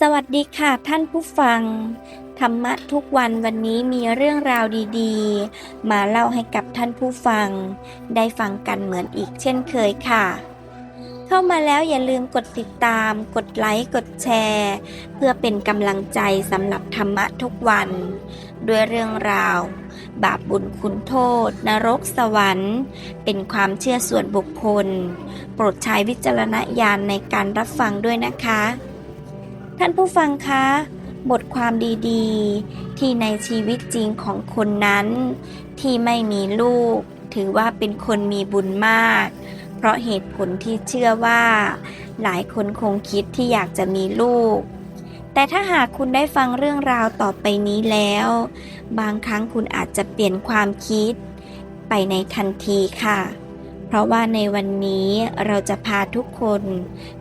สวัสดีค่ะท่านผู้ฟัง ธรรมะทุกวันวันนี้มีเรื่องราวดีๆ มาเล่าให้กับท่านผู้ฟัง ได้ฟังกันเหมือนอีกเช่นเคยค่ะ เข้ามาแล้วอย่าลืมกดติดตาม กดไลค์กดแชร์ เพื่อเป็นกำลังใจสำหรับธรรมะทุกวัน ด้วยเรื่องราว บาปบุญคุณโทษ นรกสวรรค์ เป็นความเชื่อส่วนบุคคล โปรดใช้วิจารณญาณในการรับฟังด้วยนะคะ ท่านผู้ฟังคะ บทความดีๆ ที่ในชีวิตจริงของคนนั้น ที่ไม่มีลูก ถือว่าเป็นคนมีบุญมาก เพราะเหตุผลที่เชื่อว่า หลายคนคงคิดที่อยากจะมีลูก แต่ถ้าหากคุณได้ฟังเรื่องราวต่อไปนี้แล้ว บางครั้งคุณอาจจะเปลี่ยนความคิด ไปในทันทีค่ะ ราะว่าในวันนี้เราจะพาทุกคน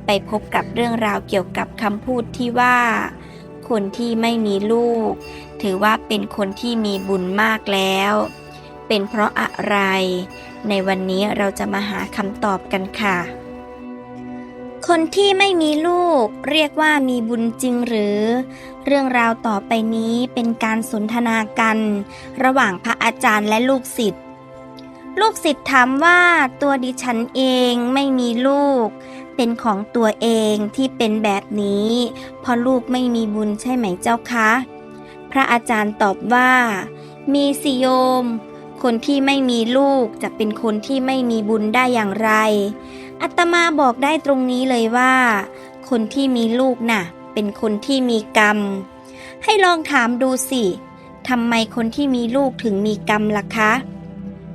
ไปพบกับเรื่องราวเกี่ยวกับคำพูดที่ว่า คนที่ไม่มีลูก ถือว่าเป็นคนที่มีบุญมากแล้ว เป็นเพราะอะไร ในวันนี้เราจะมาหาคำตอบกันค่ะ คนที่ไม่มีลูก เรียกว่ามีบุญจริงหรือ เรื่องราวต่อไปนี้เป็นการสนทนากัน ระหว่างพระอาจารย์และลูกศิษย์ ลูกศิษย์ถามว่าตัวดิฉันเองไม่มีลูก เป็นของตัวเองที่เป็นแบบนี้เพราะลูกไม่มีบุญใช่ไหมเจ้าคะ พระอาจารย์ตอบว่า มีสิโยม คนที่ไม่มีลูกจะเป็นคนที่ไม่มีบุญได้อย่างไร อัตมาบอกได้ตรงนี้เลยว่า คนที่มีลูกน่ะ เป็นคนที่มีกรรม ให้ลองถามดูสิทำไมคนที่มีลูกถึงมีกรรมล่ะคะ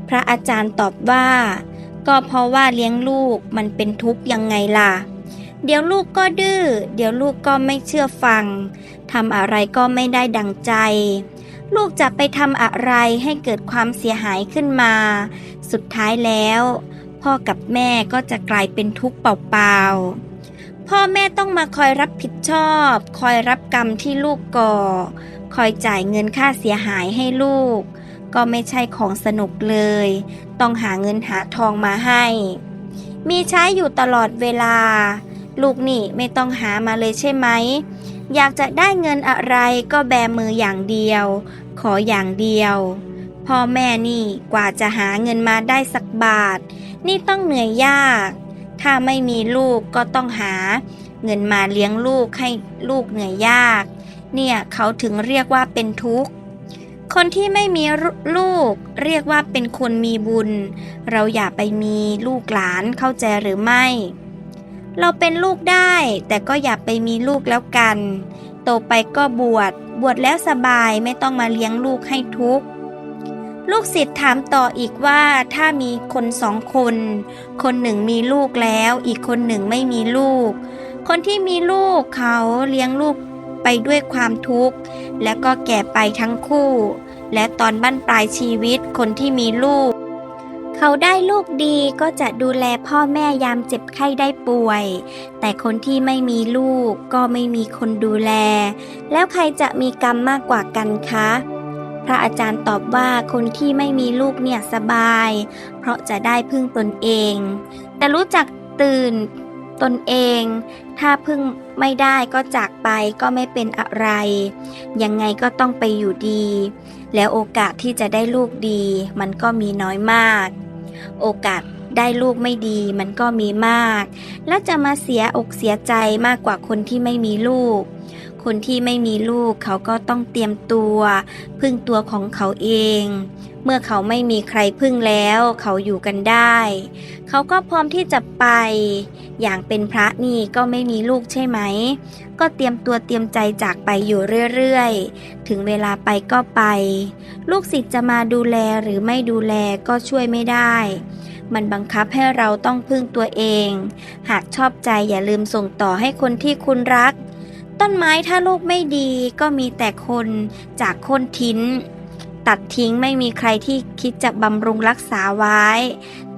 พระอาจารย์ตอบว่า ก็เพราะว่าเลี้ยงลูกมันเป็นทุกข์ยังไงล่ะ เดี๋ยวลูกก็ดื้อ เดี๋ยวลูกก็ไม่เชื่อฟังทำอะไรก็ไม่ได้ดังใจ ลูกจะไปทำอะไรให้เกิดความเสียหายขึ้นมา สุดท้ายแล้ว พ่อกับแม่ก็จะกลายเป็นทุกข์เปล่าๆ พ่อแม่ต้องมาคอยรับผิดชอบ คอยรับกรรมที่ลูกก่อ คอยจ่ายเงินค่าเสียหายให้ลูก ก็ไม่ใช่ของสนุกเลย ต้องหาเงินหาทองมาให้ มีใช้อยู่ตลอดเวลา ลูกนี่ไม่ต้องหามาเลยใช่ไหม อยากจะได้เงินอะไรก็แบมืออย่างเดียว ขออย่างเดียว พ่อแม่นี่กว่าจะหาเงินมาได้สักบาท นี่ต้องเหนื่อยยาก ถ้าไม่มีลูกก็ต้องหา เงินมาเลี้ยงลูกให้ลูกเหนื่อยยาก เนี่ยเขาถึงเรียกว่าเป็นทุกข์ คนที่ไม่มีลูกเรียกว่าเป็นคนมีบุญ เราอย่าไปมีลูกหลานเข้าใจหรือไม่ เราเป็นลูกได้ แต่ก็อย่าไปมีลูกแล้วกัน โตไปก็บวชบวชแล้วสบายไม่ต้องมาเลี้ยงลูกให้ทุกข์ลูกศิษย์ถามต่ออีกว่าถ้ามีคนสองคน คนหนึ่งมีลูกแล้ว อีกคนหนึ่งไม่มีลูก คนที่มีลูกเขาเลี้ยงลูก ไปด้วยความทุกข์ และก็แก่ไปทั้งคู่ และตอนบั้นปลายชีวิตคนที่มีลูก เขาได้ลูกดีก็จะดูแลพ่อแม่ยามเจ็บไข้ได้ป่วย แต่คนที่ไม่มีลูกก็ไม่มีคนดูแล แล้วใครจะมีกรรมมากกว่ากันคะพระอาจารย์ตอบว่าคนที่ไม่มีลูกเนี่ยสบาย เพราะจะได้พึ่งตนเอง แต่รู้จักตื่นตนเอง ถ้าพึ่ง ไม่ได้ก็จากไปก็ไม่เป็นอะไร ยังไงก็ต้องไปอยู่ดี แล้วโอกาสที่จะได้ลูกดี มันก็มีน้อยมาก โอกาสได้ลูกไม่ดีมันก็มีมาก แล้วจะมาเสียอกเสียใจมากกว่าคนที่ไม่มีลูก คนที่ไม่มีลูกเขาก็ต้องเตรียมตัว พึ่งตัวของเขาเอง เมื่อเขาไม่มีใครพึ่งแล้ว เขาอยู่กันได้ เขาก็พร้อมที่จะไป อย่างเป็นพระนี่ก็ไม่มีลูกใช่ไหม ก็เตรียมตัวเตรียมใจจากไปอยู่เรื่อยๆ ถึงเวลาไปก็ไป ลูกศิษย์จะมาดูแลหรือไม่ดูแลก็ช่วยไม่ได้มันบังคับให้เราต้องพึ่งตัวเอง หากชอบใจอย่าลืมส่งต่อให้คนที่คุณรัก ต้นไม้ถ้าลูกไม่ดีก็มีแต่คนจากคนทิ้น ตัดทิ้งไม่มีใครที่คิดจะบำรุงรักษาไว้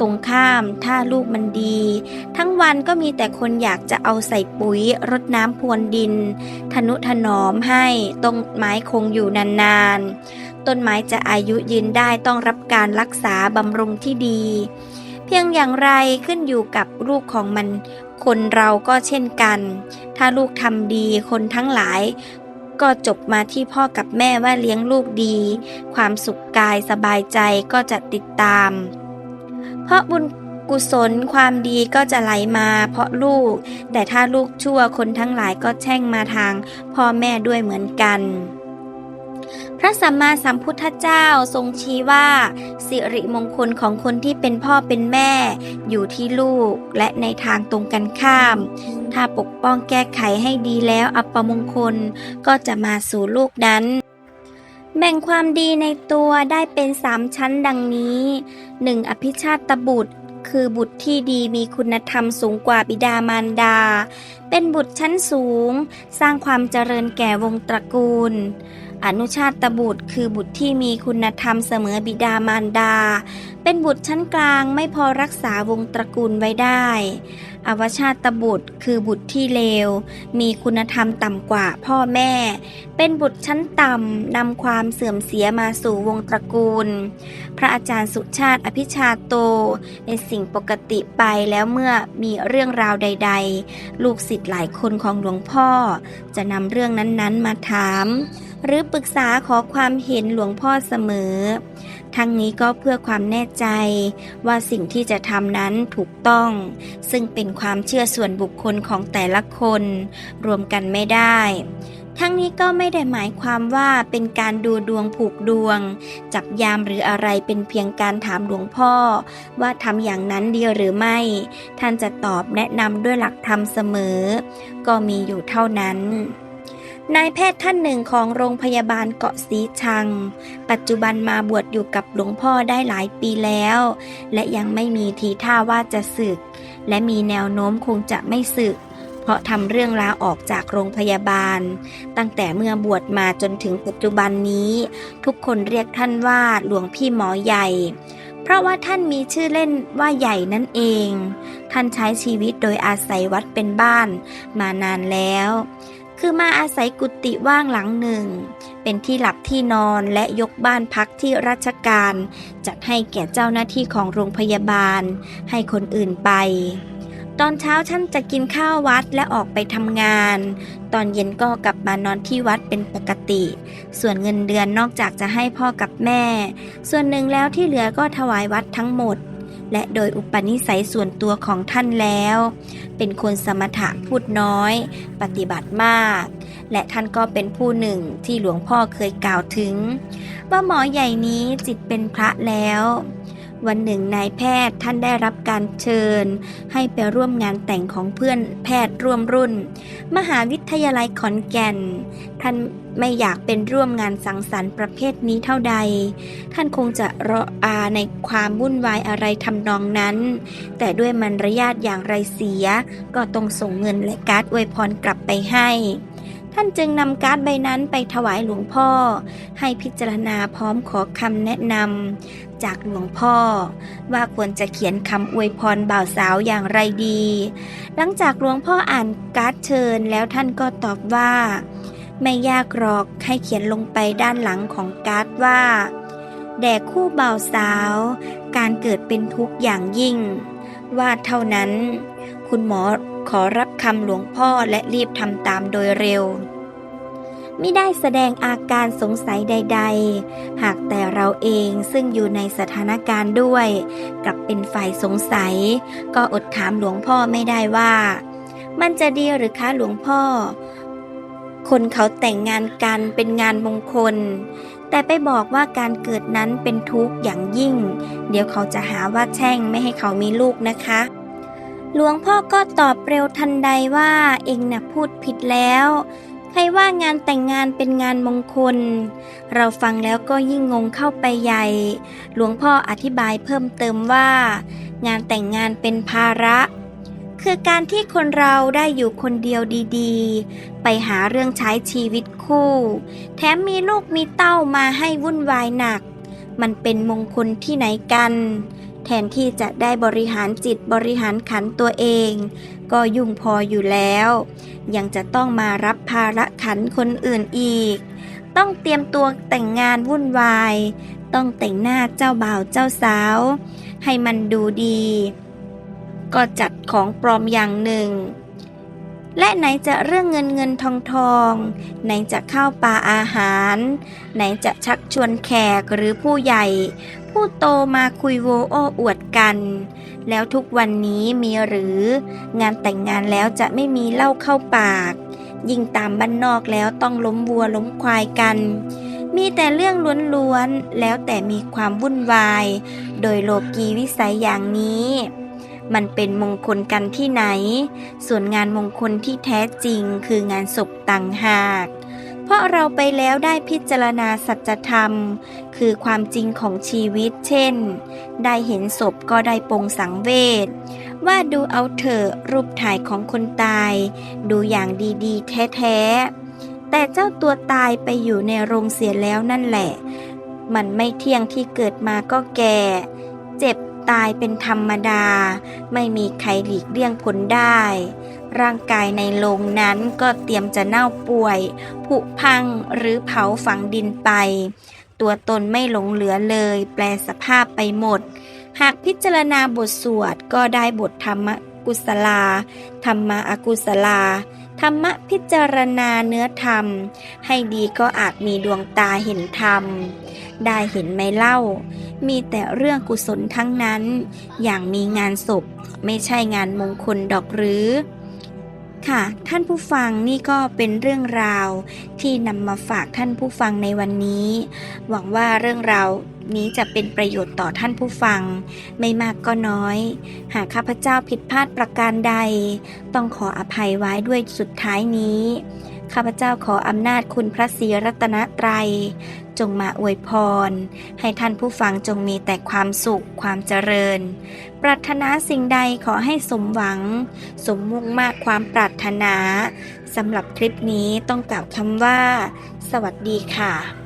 ตรงข้ามถ้าลูกมันดี ทั้งวันก็มีแต่คนอยากจะเอาใส่ปุ๋ยรดน้ำพรวนดิน ทนุถนอมให้ต้นไม้คงอยู่นานๆ ต้นไม้จะอายุยืนได้ต้องรับการรักษาบำรุงที่ดี เพียงอย่างไรขึ้นอยู่กับลูกของมัน คนเราก็เช่นกัน ถ้าลูกทำดีคนทั้งหลาย ก็จบมาที่พ่อกับแม่ว่าเลี้ยงลูกดี ความสุขกายสบายใจก็จะติดตาม เพราะบุญกุศลความดีก็จะไหลมาเพราะลูก แต่ถ้าลูกชั่วคนทั้งหลายก็แช่งมาทางพ่อแม่ด้วยเหมือนกัน พระสัมมาสัมพุทธเจ้าทรงชี้ว่า สิริมงคลของคนที่เป็นพ่อเป็นแม่ อยู่ที่ลูกและในทางตรงกันข้าม ถ้าปกป้องแก้ไขให้ดีแล้วอัปมงคลก็จะมาสู่ลูกนั้น แบ่งความดีในตัวได้เป็นสามชั้นดังนี้ 1. อภิชาตบุตรคือบุตรที่ดีมีคุณธรรมสูงกว่าบิดามารดา เป็นบุตรชั้นสูง สร้างความเจริญแก่วงตระกูล อนุชาตบุตรคือบุตรที่มีคุณธรรมเสมอบิดามารดา เป็นบุตรชั้นกลางไม่พอรักษาวงตระกูลไว้ได้ อวชาตบุตรคือบุตรที่เลว มีคุณธรรมต่ำกว่าพ่อแม่ เป็นบุตรชั้นต่ำนำความเสื่อมเสียมาสู่วงตระกูล พระอาจารย์สุชาติอภิชาโต เป็นสิ่งปกติไปแล้วเมื่อมีเรื่องราวใด ๆ ลูกศิษย์หลายคนของหลวงพ่อ จะนำเรื่องนั้นๆมาถาม หรือปรึกษาขอความเห็นหลวงพ่อเสมอ ทั้งนี้ก็เพื่อความแน่ใจว่าสิ่งที่จะทำนั้นถูกต้อง ซึ่งเป็นความเชื่อส่วนบุคคลของแต่ละคน รวมกันไม่ได้ ทั้งนี้ก็ไม่ได้หมายความว่าเป็นการดูดวงผูกดวง จับยามหรืออะไรเป็นเพียงการถามหลวงพ่อ ว่าทำอย่างนั้นดีหรือไม่ ท่านจะตอบแนะนำด้วยหลักธรรมเสมอ ก็มีอยู่เท่านั้น นายแพทย์ท่านหนึ่งของโรงพยาบาลเกาะสีชัง ปัจจุบันมาบวชอยู่กับหลวงพ่อได้หลายปีแล้ว และยังไม่มีทีท่าว่าจะสึก และมีแนวโน้มคงจะไม่สึก เพราะทำเรื่องลาออกจากโรงพยาบาล ตั้งแต่เมื่อบวชมาจนถึงปัจจุบันนี้ ทุกคนเรียกท่านว่าหลวงพี่หมอใหญ่ เพราะว่าท่านมีชื่อเล่นว่าใหญ่นั่นเอง ท่านใช้ชีวิตโดยอาศัยวัดเป็นบ้านมานานแล้ว คือมาอาศัยกุฏิว่างหลังหนึ่ง เป็นที่หลับที่นอนและยกบ้านพักที่ราชการ จัดให้แก่เจ้าหน้าที่ของโรงพยาบาล ให้คนอื่นไป ตอนเช้าท่านจะกินข้าววัดและออกไปทำงาน ตอนเย็นก็กลับมานอนที่วัดเป็นปกติ ส่วนเงินเดือนนอกจากจะให้พ่อกับแม่ ส่วนหนึ่งแล้วที่เหลือก็ถวายวัดทั้งหมด และโดยอุปนิสัยส่วนตัวของท่านแล้ว เป็นคนสมถะพูดน้อย ปฏิบัติมาก และท่านก็เป็นผู้หนึ่งที่หลวงพ่อเคยกล่าวถึง ว่าหมอใหญ่นี้จิตเป็นพระแล้ว วันหนึ่งนายแพทย์ท่านได้รับการเชิญ ให้ไปร่วมงานแต่งของเพื่อนแพทย์ร่วมรุ่น มหาวิทยาลัยขอนแก่น ท่านไม่อยากเป็นร่วมงานสังสรรค์ประเภทนี้เท่าใด ท่านคงจะรออาในความวุ่นวายอะไรทำนองนั้น แต่ด้วยมารยาทอย่างไรเสีย ก็ต้องส่งเงินและการ์ดอวยพรกลับไปให้ ท่านจึงนำการ์ดใบนั้นไปถวายหลวงพ่อ ให้พิจารณาพร้อมขอคำแนะนำจากหลวงพ่อ ว่าควรจะเขียนคำอวยพรบ่าวสาวอย่างไรดี หลังจากหลวงพ่ออ่านการ์ดเชิญแล้วท่านก็ตอบว่า ไม่ยากหรอกให้เขียนลงไปด้านหลังของการ์ดว่าแด่คู่บ่าวสาว การเกิดเป็นทุกข์อย่างยิ่ง ว่าเท่านั้น คุณหมอ ขอรับคำหลวงพ่อและรีบทำตามโดยเร็ว ไม่ได้แสดงอาการสงสัยใด ๆ หากแต่เราเองซึ่งอยู่ในสถานการณ์ด้วย กลับเป็นฝ่ายสงสัย ก็อดถามหลวงพ่อไม่ได้ว่า มันจะดีหรือคะหลวงพ่อ คนเขาแต่งงานกันเป็นงานมงคลแต่ไปบอกว่าการเกิดนั้นเป็นทุกข์อย่างยิ่ง เดี๋ยวเขาจะหาว่าแช่งไม่ให้เขามีลูกนะคะ หลวงพ่อก็ตอบเร็วทันใดว่าเองน่ะพูดผิดแล้ว ใครว่างานแต่งงานเป็นงานมงคล เราฟังแล้วก็ยิ่งงงเข้าไปใหญ่ หลวงพ่ออธิบายเพิ่มเติมว่า งานแต่งงานเป็นภาระคือการที่คนเราได้อยู่คนเดียวดีๆ ไปหาเรื่องใช้ชีวิตคู่ แถมมีลูกมีเต้ามาให้วุ่นวายหนัก มันเป็นมงคลที่ไหนกัน แทนที่จะได้บริหารจิตบริหารขันตัวเอง ก็ยุ่งพออยู่แล้ว ยังจะต้องมารับภาระขันคนอื่นอีก ต้องเตรียมตัวแต่งงานวุ่นวาย ต้องแต่งหน้าเจ้าบ่าวเจ้าสาว ให้มันดูดี ก็จัดของปลอมอย่างหนึ่งและไหนจะเรื่องเงินเงินทองทอง ไหนจะข้าวปลาอาหาร ไหนจะชักชวนแขกหรือผู้ใหญ่ ผู้โตมาคุยโวโอ้อวดกัน แล้วทุกวันนี้มีหรือ งานแต่งงานแล้วจะไม่มีเหล้าเข้าปาก ยิ่งตามบ้านนอกแล้วต้องล้มวัวล้มควายกัน มีแต่เรื่องล้วนๆ แล้วแต่มีความวุ่นวาย โดยโลกีวิสัยอย่างนี้มันเป็นมงคลกันที่ไหน ส่วนงานมงคลที่แท้จริงคืองานศพต่างหาก เพราะเราไปแล้วได้พิจารณาสัจธรรม คือความจริงของชีวิต เช่น ได้เห็นศพก็ได้ปงสังเวชว่าดูเอาเถอะรูปถ่ายของคนตาย ดูอย่างดีๆ แท้ๆ แต่เจ้าตัวตายไปอยู่ในโรงเสียแล้วนั่นแหละ มันไม่เที่ยงที่เกิดมาก็แก่ เจ็บตายเป็นธรรมดา ไม่มีใครหลีกเลี่ยงผลได้ ร่างกายในโรงนั้นก็เตรียมจะเน่าป่วย ผุพังหรือเผาฝังดินไป ตัวตนไม่หลงเหลือเลย แปลสภาพไปหมด หากพิจารณาบทสวดก็ได้บทธรรมกุศลา ธรรมะอกุศลา ธรรมะพิจารณาเนื้อธรรม ให้ดีก็อาจมีดวงตาเห็นธรรม ได้เห็นไหมเล่า มีแต่เรื่องกุศลทั้งนั้น อย่างมีงานศพ ไม่ใช่งานมงคลดอกหรือ ค่ะท่านผู้ฟังนี่ก็เป็นเรื่องราวที่นำมาฝากท่านผู้ฟังในวันนี้ หวังว่าเรื่องราวนี้จะเป็นประโยชน์ต่อท่านผู้ฟัง ไม่มากก็น้อย หากข้าพเจ้าผิดพลาดประการใด ต้องขออภัยไว้ด้วยสุดท้ายนี้ ข้าพเจ้าขออำนาจคุณพระศรีรัตนตรัย จงมาอวยพร ให้ท่านผู้ฟังจงมีแต่ความสุขความเจริญ ปรารถนาสิ่งใดขอให้สมหวัง สมมุ่งมากความปรารถนาสำหรับคลิปนี้ต้องกล่าวคำว่า สวัสดีค่ะ